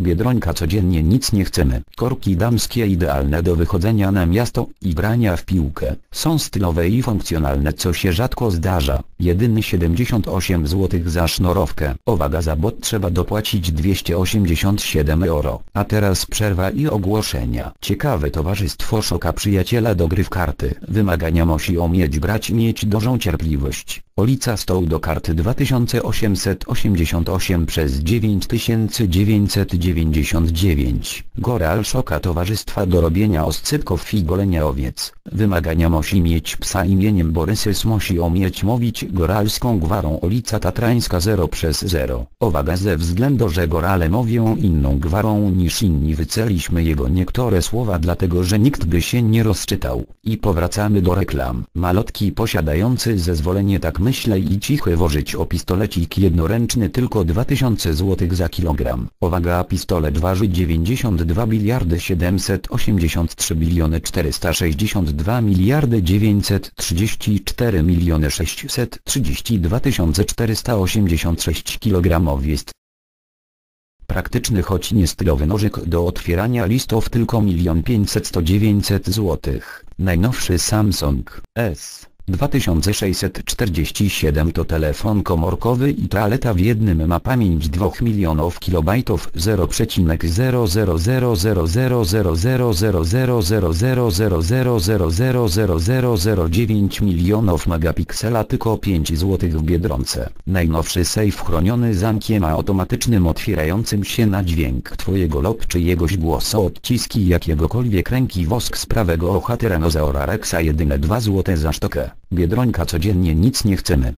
Biedronka codziennie nic nie chcemy. Korki damskie idealne do wychodzenia na miasto i grania w piłkę. Są stylowe i funkcjonalne co się rzadko zdarza. Jedyny 78 zł za sznurowkę. Uwaga za bot trzeba dopłacić 287 euro. A teraz przerwa i ogłoszenia. Ciekawe towarzystwo szoka przyjaciela do gry w karty. Wymagania musi umieć grać mieć dużą cierpliwość. Ulica Stoł do karty 2888 przez 9999. Goral Szoka Towarzystwa do robienia oscypków i golenia owiec. Wymagania musi mieć psa imieniem Borysys musi umieć mówić goralską gwarą ulica Tatrańska 0 przez 0. Uwaga ze względu, że gorale mówią inną gwarą niż inni wyceliśmy jego niektóre słowa dlatego, że nikt by się nie rozczytał. I powracamy do reklam. Malotki posiadający zezwolenie tak myślę i cichy wożyć o pistolecik jednoręczny tylko 2000 zł za kilogram. Uwaga pistolet waży 92 miliardy 783 biliony 462 miliardy 934 miliony 632 486 kg jest praktyczny choć nie stylowy nożyk do otwierania listów tylko 1 500 900 zł. Najnowszy Samsung S 2647 to telefon komórkowy i toaleta w jednym ma pamięć 2 milionów kilobajtów 0,0000000000000000009 milionów megapiksela tylko 5 zł w Biedronce. Najnowszy sejf chroniony zamkiem automatycznym otwierającym się na dźwięk twojego lub czyjegoś głosu odciski jakiegokolwiek ręki wosk z prawego ocha Tyrannosaura Rexa jedyne 2 zł za sztukę. Biedronka codziennie nic nie chcemy.